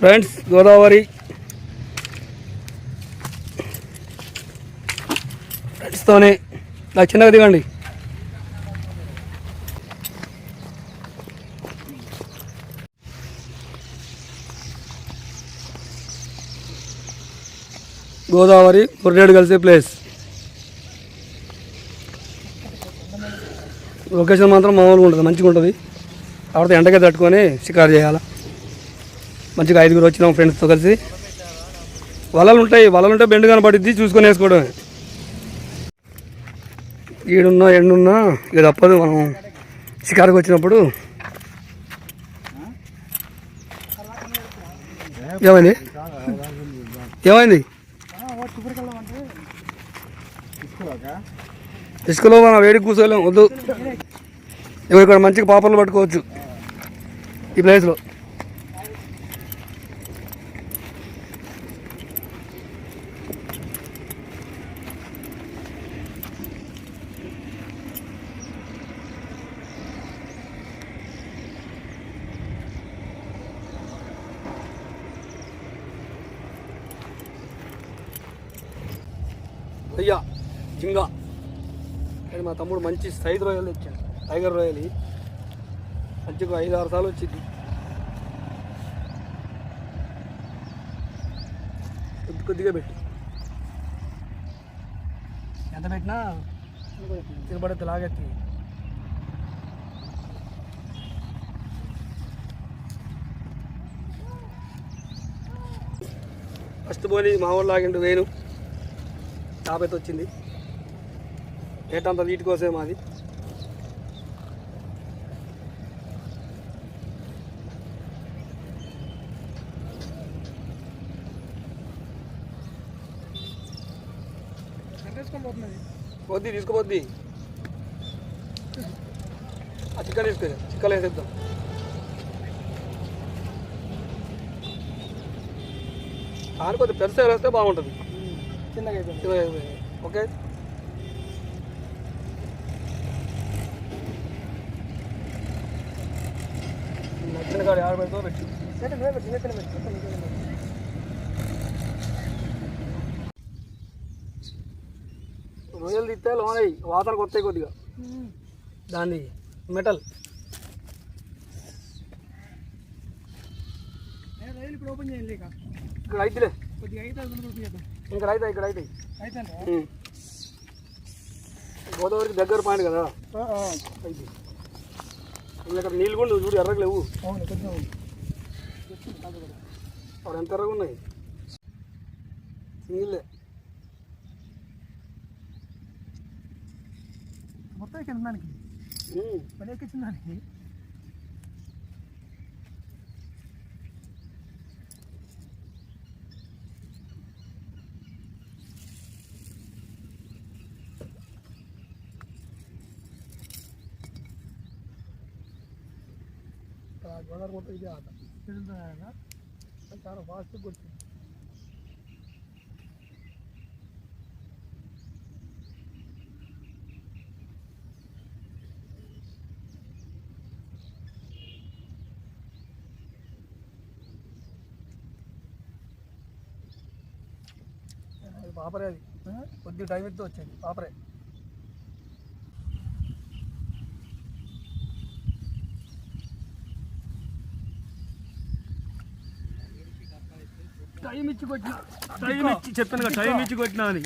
Friends Godavari. ఫ్రెండ్స్తోనే నాకు చిన్నగా దిగండి. గోదావరి మురళేడు కలిసే ప్లేస్. లొకేషన్ మాత్రం మామూలుగా ఉంటుంది మంచిగా ఉంటుంది కాబట్టి ఎండగా తట్టుకొని షికారు చేయాలి? మంచిగా ఐదుగురు వచ్చినాం ఫ్రెండ్స్తో కలిసి. వలలు ఉంటాయి వలలు ఉంటే బెండు కనబడిద్ది చూసుకొని వేసుకోవడమే. ఈడున్నా ఎండున్నా ఇక తప్పదు మనం షికారుకు వచ్చినప్పుడు. ఏమైంది? ఏమైంది? ఇసుకలో మనం వేడికి కూర్చోలేం వద్దు. ఇక్కడ మంచిగా పాపర్లు పట్టుకోవచ్చు. ఈ ప్లేస్లో కానీ మా తమ్ముడు మంచి సైజ్ రొయ్యలు తెచ్చాడు. టైగర్ రొయ్యలు. మంచిగా ఐదు ఆరు సార్లు వచ్చింది. కొద్ది కొద్దిగా పెట్టు. ఎంత పెట్టినా తినబడితే లాగెత్తి ఫస్ట్ పోనీ మా వాళ్ళు లాగిండు వేను టాప్ వచ్చింది. ఏటంతా వీటి కోసమే మాది? పోద్ది తీసుకుపోద్ది. ఆ చిక్కలు తీసుకో చిక్కలు వేసేద్దాం ఆనుకోద్ది పెద్ద వేస్తే బాగుంటుంది. చిన్నగా అయిపోయింది ఓకే నచ్చిన కాడ ఆడ పెడతావు పెట్టి రొయ్యలు తిస్తే లోనయ్యి వాతన కొత్తాయి కొద్దిగా దాన్ని మెటల్ ఇప్పుడు ఓపెన్ చేయండి ఇక ఇక్కడ అయితేలే కొద్దిగా అయితే అది ముందు చూపిద్దాం ఇక్కడ అయితే ఇక్కడ అయితే అయితే గోదావరికి దగ్గర పాయింట్ కదా అయితే ఇక్కడ నీళ్ళు కూడా నువ్వు చూడు ఎర్రగా లేవు. అక్కడ ఎంత ఎర్రగా ఉన్నాయి? నీళ్ళే. మొత్తం ఎక్కింది దానికి? ఉమ్. పని ఎక్కించింది గోదావరి మొత్తం ఇదే ఆట. తిరుగుతున్నాయన చాలా ఫాస్ట్గా కొట్టింది. అది పాపరే అది. కొద్ది టైం ఇస్తే వచ్చేది. పాపరే. టైం ఇచ్చి కొట్టిన టైం ఇచ్చి చెప్పాను టైం ఇచ్చి కొట్టినా అని.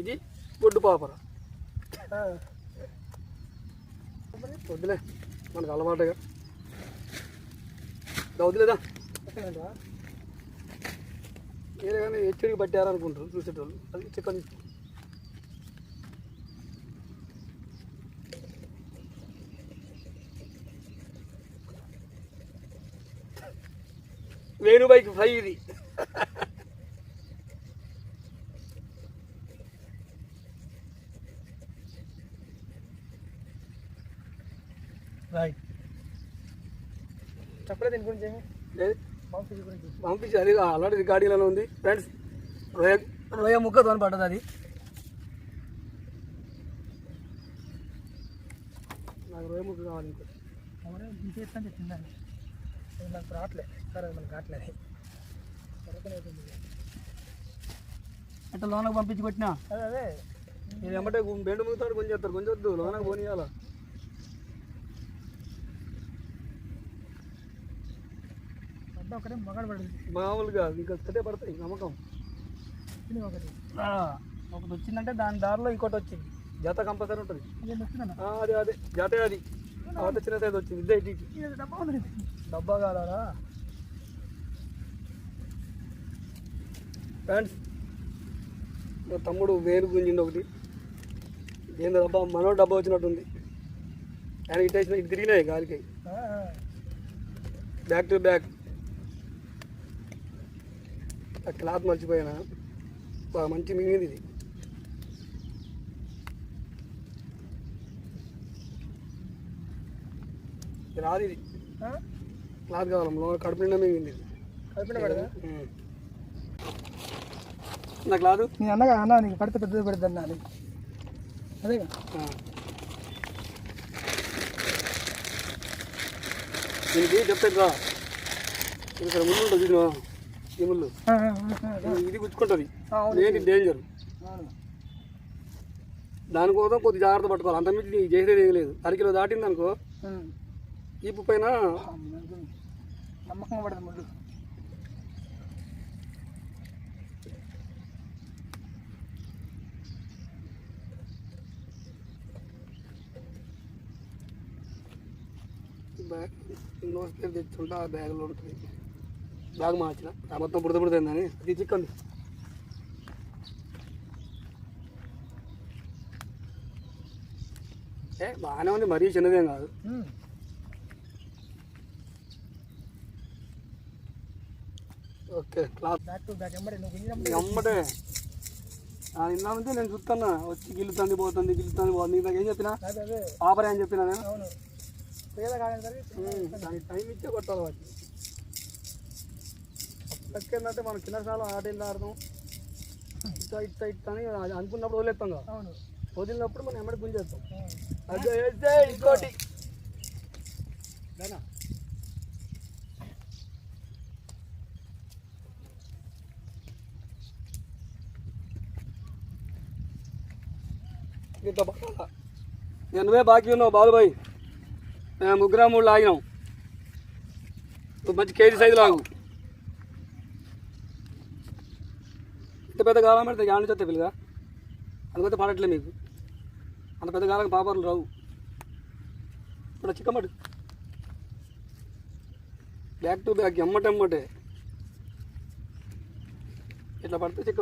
ఇది గుడ్డు పాపర. వద్దులే మనకు అలవాటుగా. దా వదిలేదా వేరే కానీ హెచ్చడికి పట్టారనుకుంటారు చూసేటోళ్ళు. అది చికెన్ తీసుకో వేణుబాయికి ఫ్రై ఇది. రైట్ చెప్పలేదు దీని గురించి ఏమి? లేదు. పంపించి అది ఆల్రెడీ రికార్డింగ్లోనే ఉంది. ఫ్రెండ్స్ రొయ్య రొయ్య ముక్కతో పడ్డది అది. నాకు రొయ్య ముక్క కావాలి ఇంకో. చెప్పిందండి అది మనకు అది మనకు రావట్లేదు దొరకలేదు అంటే లోనకు పంపించి కొట్టినా? అదే అదే. నేను ఎమ్మటే గు- బెండు ముగుతాడు కొంచెం వద్దు లోనకు పోనీయాల. ఒకటే మగాడు పడింది. మామూలుగా ఇంకా కట్టే పడతాయి నమ్మకం. ఒకటి. ఒకటి వచ్చిందంటే దాని దారిలో ఇంకోటి వచ్చింది. జత కంపల్సరీ ఉంటుంది. అదే అదే. జతే అది అవత చిన్న సైజ్ వచ్చింది. ఇదే డబ్బా ఉంది డబ్బా కాదా ఫ్రెండ్స్ మా తమ్ముడు వేరు గుంజింది ఒకటి. ఏందో డబ్బా మనో డబ్బా వచ్చినట్టుంది. ఆయన ఇటు వేసిన ఇటు తిరిగినాయి గాలికి. బ్యాక్ టు బ్యాక్ ఆ క్లాత్ మర్చిపోయినా? బాగా మంచి మిగిలింది ఇది. రాదు ఇది? క్లాత్ కావాలి? కడుపు నిండా మిగిలింది ఇది. కలిపిన పడదా ఉమ్. నా క్లాత్? నేను అన్నగా అన్న నీకు పడితే పెద్దది పడుతుంది అన్న అది అదేగా దీనికి చెప్తాను రా? ఇక్కడ ముళ్ళు ఉంటుంది చూసినా ఈ ముళ్ళు. ఇది- గుచ్చుకుంటుంది. ఏంటి డేంజర్. దానికోసం కొద్ది జాగ్రత్త పట్టుకోవాలి. అంతమించి నీకు చేసేది ఏం లేదు. అరకిలో దాటింది అనుకో. ఈపు పైన అమ్మో, నమ్మకంగా పడదు ముళ్ళు. బ్యాగ్ పేరు తెచ్చుంటే ఆ బ్యాగ్లో ఉంటుంది. బ్యాగ్ మార్చిన. ఆ మొత్తం బుడత బుడతైందని అది చిక్కంది. ఏ బాగానే ఉంది. మరీ చిన్నదేం కాదు. Okay cloth. Back to back ఎంబడి నువ్వు గుంజినప్పుడు అమ్మటే నిన్న నుంచి నేను చూస్తున్నా. వచ్చి గిల్లుతుంది పోతుంది గిల్లుతుంది పోతుంది. నీకు ఏం చెప్పినా? ఆపరే అని చెప్పినా నేను? పేద ఉమ్, దానికి టైం ఇచ్చే కొట్టాలి వాటిని. అప్పటికేందంటే మనం కింద సార్లు ఆట వెళ్ళి ఆడదాం ఇట్లా ఇట్లా ఇట్లా అని అనుకున్నప్పుడు వదిలేస్తాం కదా. వదిలినప్పుడు మనం ఎమ్మడి గుంజేస్తాం. అదే వేస్తే ఇంకోటి. దానా? ఇంత నేను నువ్వే బాకీ ఉన్నావు బాలుబాయ్. ముగ్గురం మూడు లాగినాం. మంచి కేజీ సైజు లాగు. ఇంత పెద్ద కాలం పెడితే గాలి నుంచి వస్తాయి పిల్లగా. అందుకైతే పడట్లే మీకు. అంత పెద్ద కాలం పాపర్లు రావు. ఇప్పుడు చిక్కమ్మటి బ్యాక్ టు బ్యాక్ ఎమ్మటెమ్మటే. ఇట్లా పడితే చిక్క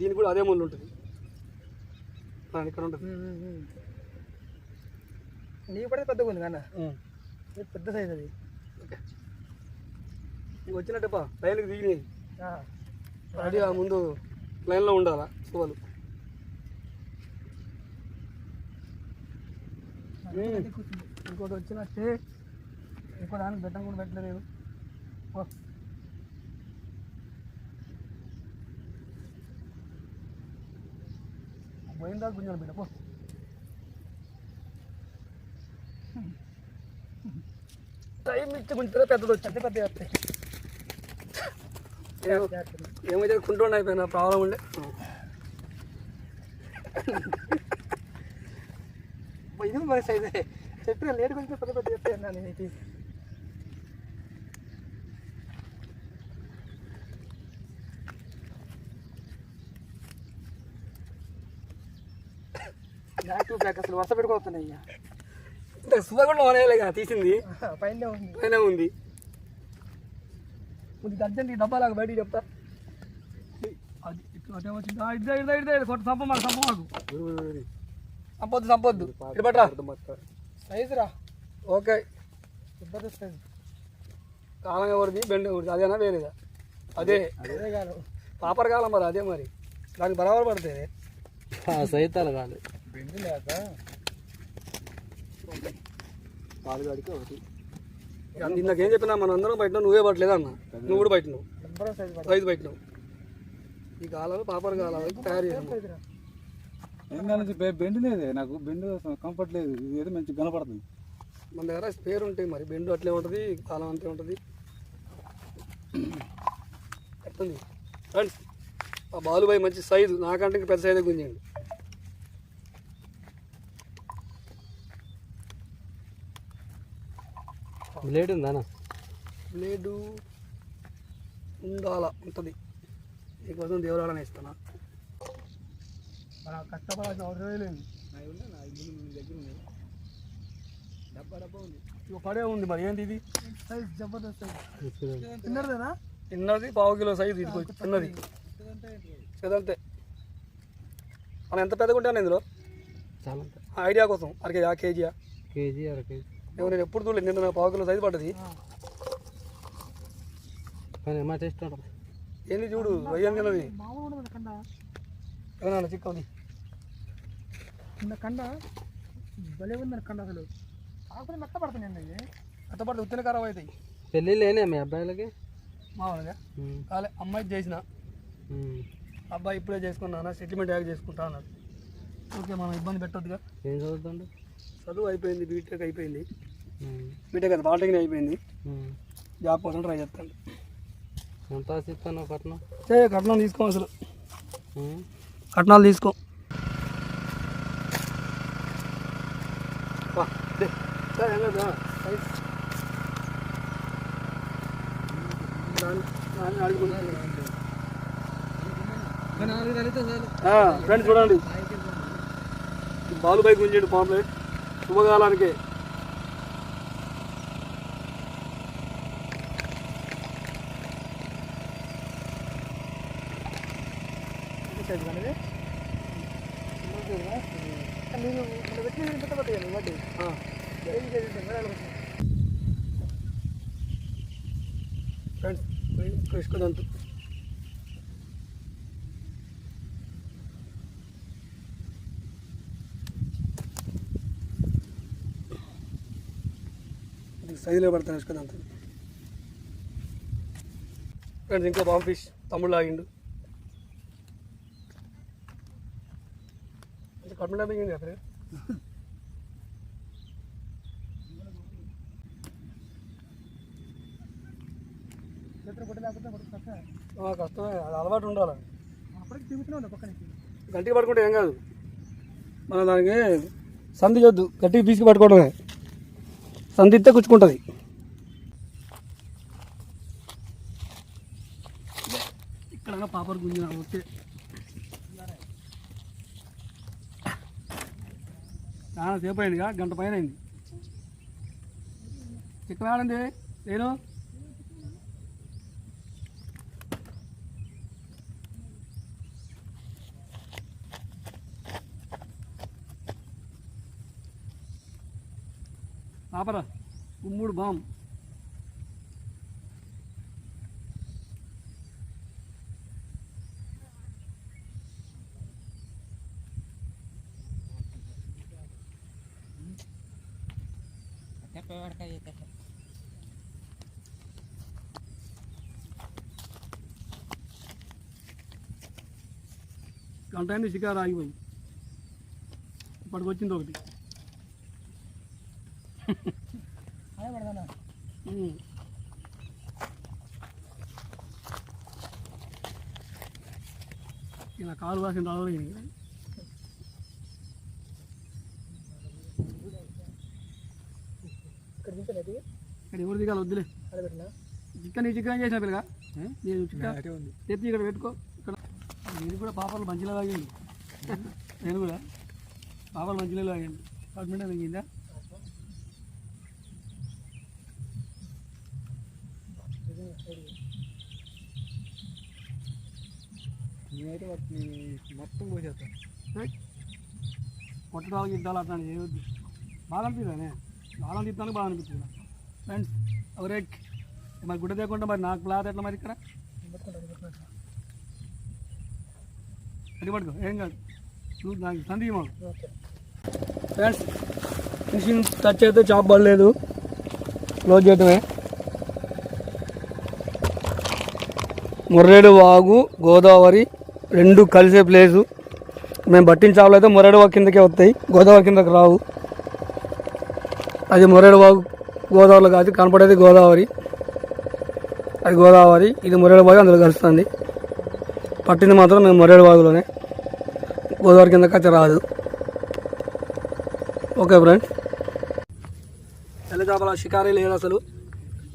దీనికి కూడా అదే ముళ్ళు ఉంటుంది. ఇక్కడ ఉంటుంది. నీకు పడితే పెద్దగా ఉంది కన్నా పెద్ద సైజ్ అది. వచ్చినట్టేపా లైన్కి దిగినాయి. రెడీ ఆ ముందు లైన్లో ఉండాలా సువలు. ఇంకోటి వచ్చినట్టే. ఇంకో దానికి బెట్టం కూడా పెట్టలేదు. పోయిన దాకా గుంజాలి బిడ్డ పో. టైం ఇచ్చి కొంచెం పెద్దది వచ్చింది పెద్ద వస్తాయి ఏమో- ఏమైతే కుంటుండ అయిపోయినా ప్రాబ్లం ఉండే. ఇది మరి సైజే. చెప్పిన లేట్ కొంచెం పెద్ద పెద్ద చెప్తాను నేను నీకు టు అసలు వరుస అంటే సువ కూడా తీసింది? పైన ఉంది. పైన ఉంది. కొద్దిగా అర్జెంట్ డబ్బాలాగా బయటికి చెప్తా. అది ఇట్లా అటే వచ్చింది? ఆ, ఇద్దా ఇద్దా ఇద్దా కొట్ట సంప మాకు సంప మాకు సంపొద్దు. సంపొద్దు ఇటు పట్రా సైజు రా. ఓకే. సైజు కాలం ఎవరిది? బెండ్ ఎవరిది? అదేనా వేరేదా? అదే. అదే కాదు పాపర్ కాలం మరి అదే మరి. దానికి బరాబర్ పడితే సైతాలు కాదు. బెండి లేక ఒకటి. ఇందాకేం చెప్పినా మన అందరం బయట నువ్వే పట్టలేదు అన్న? నువ్వు కూడా బయట నువ్వు రైతు బయట నువ్వు ఈ గాలాలు పాపర్ గాలాలు తయారు చేసాము ఏం కాదు బెండ్ లేదే. నాకు బెండ్ కంఫర్ట్ లేదు. ఇది ఏదో మంచి కనపడుతుంది. మన దగ్గర స్పేర్ ఉంటాయి మరి బెండు అట్లే ఉంటుంది కాలం అంతే ఉంటుంది. ఫ్రెండ్స్ ఆ బాలుబాయ్ మంచి సైజు. నాకంటే పెద్ద సైజు గుంజండి బ్లేడ్ ఉందా బ్లేడు ఉండాల ఉంటుంది. నీకోసం దేవరాడని ఇస్తానా మన కష్టపడాల్సిన అవసరమే లేదు. ఇక పడే ఉంది మరి ఏంటి ఇది? Size Jabardasth size. తిన్నదేనా చిన్నది పావు కిలో సైజు ఇది కొంచెం చిన్నది చదంతే మనం ఎంత పెద్దగా ఉంటాను ఇందులో? చాలా ఐడియా కోసం అర కేజీ ఆ కేజీయా? కేజీ అర కేజీ. ఏమో నేను ఎప్పుడు చూడలేదు. నిన్న నాకు పావు కిలో సైజు పడ్డది. ఏంది చూడు రొయ్యం తిన్నది ఏమన్నా చిక్కది చిన్న కండ. భలే ఉందని కండ అసలు. కాకపోతే మెత్త పడుతున్నాయండి అవి అట్టపడి ఉత్తిన ఖరాబ్ అవుతాయి. పెళ్ళి లేనే మీ అబ్బాయిలకి? మామూలుగా. కాలే అమ్మాయి చేసిన. ఉమ్. అబ్బాయి ఇప్పుడే చేసుకున్నాను సెటిల్మెంట్ యాక్ చేసుకుంటా అన్నాడు. ఓకే మనం ఇబ్బంది పెట్టొద్దుగా. ఏం చదువుతుండు? చదువు అయిపోయింది బీటెక్ అయిపోయింది. బీటెక్ అది పాలిటెక్నిక్ అయిపోయింది. జాబ్ కోసం ట్రై చేస్తాను ఎంత ఆశిస్తాను కట్నం? ఏ కట్నం తీసుకో అసలు. కట్నాలు తీసుకో. వా, దే. సరే, ఏం కాదు, రా. సరే. దాన్ని- దాన్ని అడుగుతున్నాను. ఆ, ఫ్రెండ్స్ చూడండి బాలుబాయ్ గుంజండి పాంప్లే శుభకాలానికి సైజ్ కానీ నేను మన పెట్టి పెద్ద పెద్ద వడ్డీ ఏం చేసి ఫ్రెండ్స్ కృష్ణదంతు సైజులో పడతాను కృష్ణదంతు ఫ్రెండ్స్ ఇంకో బాంబ్ ఫిష్ తమ్ముడు లాగిండు. కట్మెంట్ దిగింది అక్కడ కష్టమే. అది అలవాటు ఉండాలి. అప్పటికి గట్టిగా పట్టుకుంటే ఏం కాదు. మనం దానికి సంధి వద్దు గట్టిగా పీసుకు పట్టుకోవడమే. సంధి ఇస్తే కుచ్చుకుంటుంది. ఇక్కడ పాపర్ గుంజిన? ఓకే. చాలా సేపు అయిందిగా గంట పైన అయింది. ఇక్కడ ఆడండి నేను. పాపరా ఉమ్ముడు బామ్ గంట అయింది షికారు ఆగిపోయి ఇప్పటికి వచ్చింది ఒకటి. ఇలా కాలు వాసిన రావాలి ఇక్కడ ఎవరు దిగాలి వద్దులే. చికెన్ ఈ చికెన్ చేసిన పిల్లగా? నేను చికెన్? ఇక్కడ పెట్టుకో. నేను కూడా పాపలు మంచిగా తాగింది నేను కూడా పాపలు మంచిగా తాగింది గవర్నమెంట్ తగ్గిందా నేనైతే వాటిని మొత్తం పోసేస్తాను కొట్టడాలు గిట్టాలు అట్లా చేయవద్దు బాగా అనిపిస్తుందనే బాగా అనిపిస్తాను బాగా అనిపిస్తుంది? ఫ్రెండ్స్ అవరే మరి గుడ్డ తేకుండా మరి నాకు క్లాత్ ఎట్లా మరి ఇక్కడ పట్టుకుంటా పట్టుకుంటా అది పట్టుకో ఏం కాదు. నువ్వు నాకు సంధి మాకు ఫ్రెండ్స్ మిషన్ టచ్ అయితే చాప్ పడలేదు. క్లోజ్ చేయటమే. ముర్రేడు వాగు గోదావరి రెండు కలిసే ప్లేసు మేము పట్టిన చేపలు అయితే మొరేడు వాగు కిందకే వస్తాయి. గోదావరి కిందకి రావు. అది మొరేడు వాగు గోదావరిలో కాదు కనపడేది గోదావరి. అది గోదావరి ఇది మొరేడు వాగు అందులో కలుస్తుంది. పట్టింది మాత్రం మేము మొరేడు వాగులోనే గోదావరి కిందకి అయితే రాదు. ఓకే ఫ్రెండ్స్ తెల్ల చేపల షికారీ లేదు అసలు.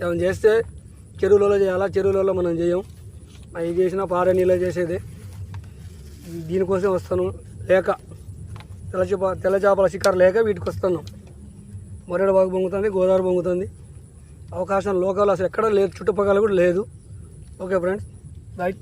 ఏమైనా చేస్తే చెరువులలో చేయాలా? చెరువులలో మనం చేయం. అవి చేసినా పారే నీళ్ళు చేసేదే. దీనికోసం వస్తాను. లేక తెల్ల చేప తెల్ల చేపల షికారు లేక వీటికి వస్తాను. మొరేడు బాగు పొంగుతుంది గోదావరి పొంగుతుంది. అవకాశం లోకల్ అసలు ఎక్కడ లేదు చుట్టుపక్కల కూడా లేదు. Okay friends right